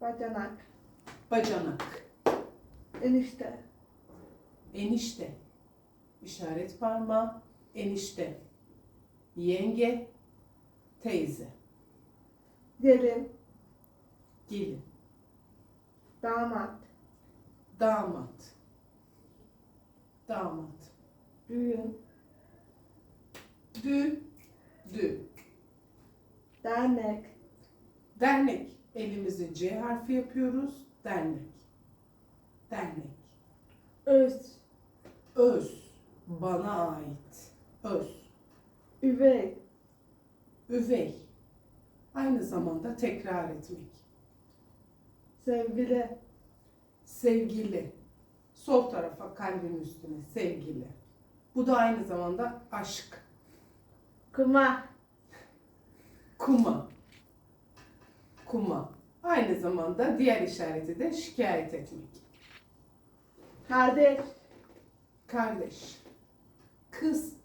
Bacanak. Bacanak. Enişte. Enişte. İşaret parmağı. Enişte. Yenge. Teyze. Gelin. Gelin. Damat. Damat. Damat. Düğün. Düğün. Düğün. Dernek. Dernek. Elimizi C harfi yapıyoruz. Dernek. Dernek. Öz. Öz. Bana ait. Öz. Üvey. Üvey. Aynı zamanda tekrar etmek. Sevgili. Sevgili. Sol tarafa kalbin üstüne sevgili. Bu da aynı zamanda aşk. Kuma. Kuma. Kuma. Aynı zamanda diğer işareti de şikayet etmek. Kardeş. Kardeş. Kız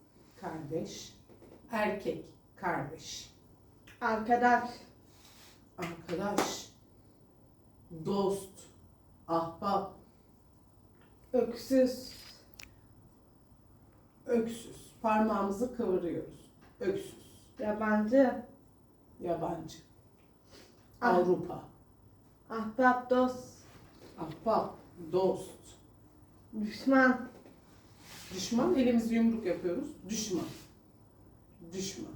kardeş. Erkek kardeş. Arkadaş. Arkadaş. Dost. Ahbap. Öksüz. Öksüz. Parmağımızı kıvırıyoruz. Öksüz. Yabancı. Yabancı. Ah. Avrupa. Ahbap dost. Ahbap. Dost. Düşman. Düşman. Elimizi yumruk yapıyoruz. Düşman. Düşman.